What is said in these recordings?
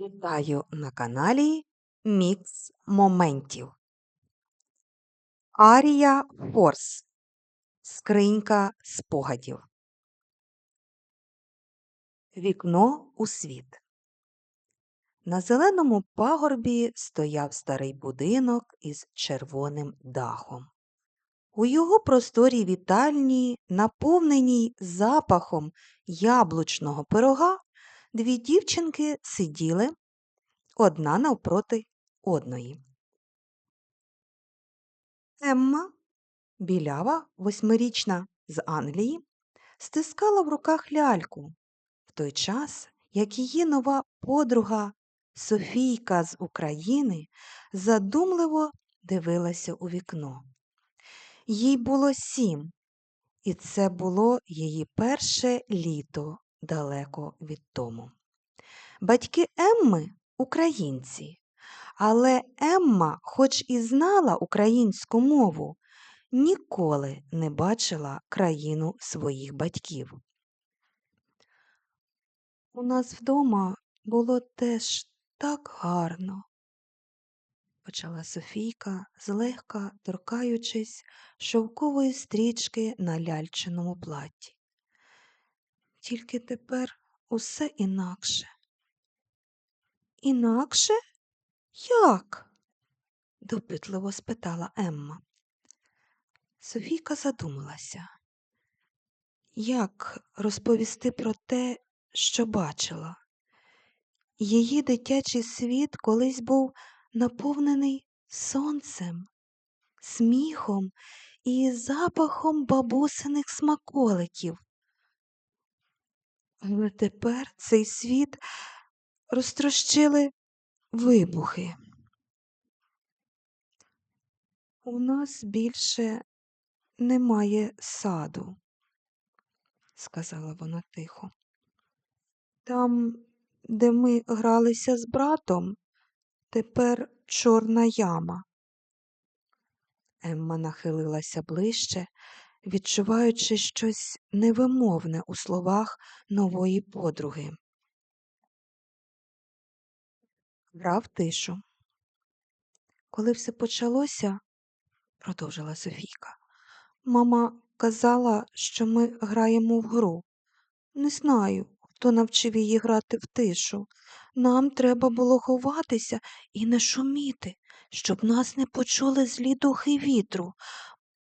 Вітаю на каналі Мікс Моментів. Арія Форс. Скринька спогадів. Вікно у світ. На зеленому пагорбі стояв старий будинок із червоним дахом. У його просторій вітальні, наповненій запахом яблучного пирога, дві дівчинки сиділи одна навпроти одної. Емма, білява, восьмирічна з Англії, стискала в руках ляльку, в той час, як її нова подруга Софійка з України задумливо дивилася у вікно. Їй було сім, і це було її перше літо далеко від тому. Батьки Емми українці, але Емма, хоч і знала українську мову, ніколи не бачила країну своїх батьків. У нас вдома було теж так гарно, почала Софійка, злегка торкаючись шовкової стрічки на ляльчиному платі. Тільки тепер усе інакше. Інакше? Як? допитливо спитала Емма. Софійка задумалася. Як розповісти про те, що бачила? Її дитячий світ колись був наповнений сонцем, сміхом і запахом бабусиних смаколиків. Але тепер цей світ розтрощили вибухи. У нас більше немає саду, сказала вона тихо. Там, де ми гралися з братом, тепер чорна яма. Емма нахилилася ближче, відчуваючи щось невимовне у словах нової подруги. Грав тишу. Коли все почалося, продовжила Софійка, мама казала, що ми граємо в гру. Не знаю, хто навчив її грати в тишу. Нам треба було ховатися і не шуміти, щоб нас не почули злі духи вітру.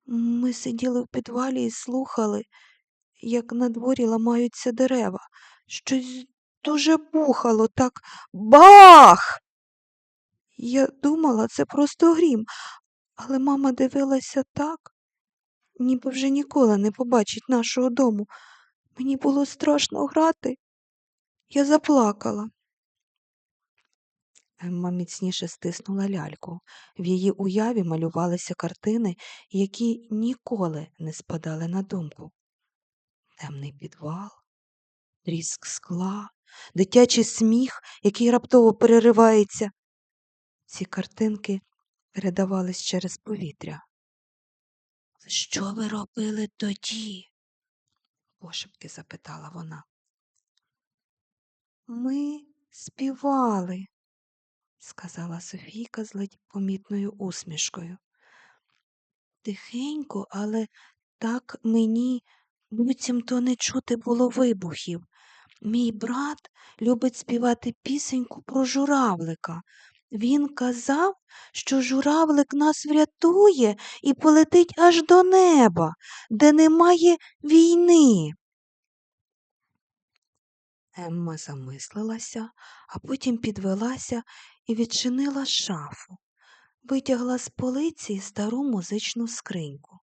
Ми сиділи в підвалі і слухали, як на дворі ламаються дерева. Щось дуже бухало, так бах! Я думала, це просто грім, але мама дивилася так, ніби вже ніколи не побачить нашого дому. Мені було страшно грати. Я заплакала. Емма міцніше стиснула ляльку. В її уяві малювалися картини, які ніколи не спадали на думку. Темний підвал, тріск скла, дитячий сміх, який раптово переривається. Ці картинки передавались через повітря. Що ви робили тоді? пошепки запитала вона. Ми співали, сказала Софійка з ледь помітною усмішкою. Тихенько, але так мені буцімто не чути було вибухів. Мій брат любить співати пісеньку про журавлика. Він казав, що журавлик нас врятує і полетить аж до неба, де немає війни. Емма замислилася, а потім підвелася і відчинила шафу, витягла з полиці стару музичну скриньку.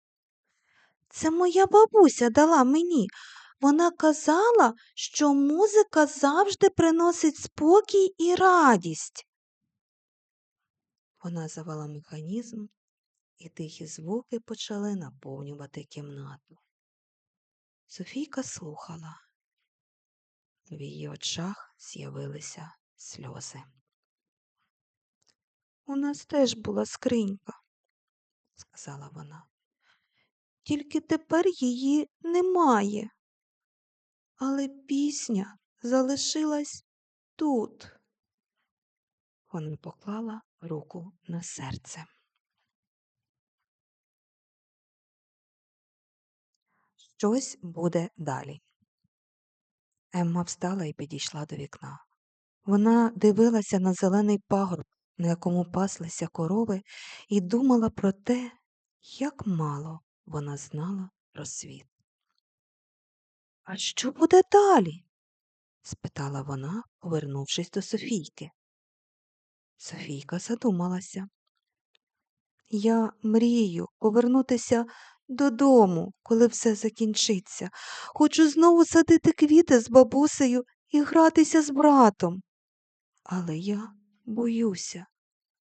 Це моя бабуся дала мені. Вона казала, що музика завжди приносить спокій і радість. Вона завела механізм, і тихі звуки почали наповнювати кімнату. Софійка слухала. В її очах з'явилися сльози. У нас теж була скринька, сказала вона. Тільки тепер її немає. Але пісня залишилась тут. Вона поклала руку на серце. Щось буде далі. Емма встала і підійшла до вікна. Вона дивилася на зелений пагорб, на якому паслися корови, і думала про те, як мало вона знала про світ. А що буде далі? спитала вона, повернувшись до Софійки. Софійка задумалася. Я мрію повернутися додому, коли все закінчиться. Хочу знову садити квіти з бабусею і гратися з братом. Але я боюся,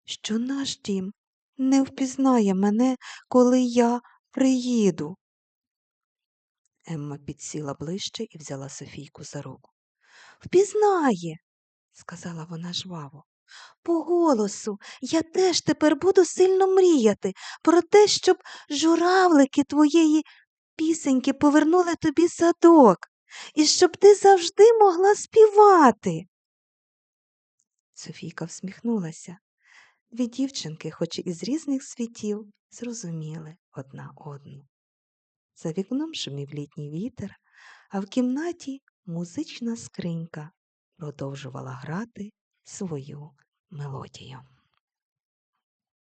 що наш дім не впізнає мене, коли я приїду. Емма підсіла ближче і взяла Софійку за руку. Впізнає, сказала вона жваво. По голосу я теж тепер буду сильно мріяти про те, щоб журавлики твоєї пісеньки повернули тобі садок, і щоб ти завжди могла співати. Софійка всміхнулася. Дві дівчинки, хоч і з різних світів, зрозуміли одна одну. За вікном шумів літній вітер, а в кімнаті музична скринька продовжувала грати свою мелодію.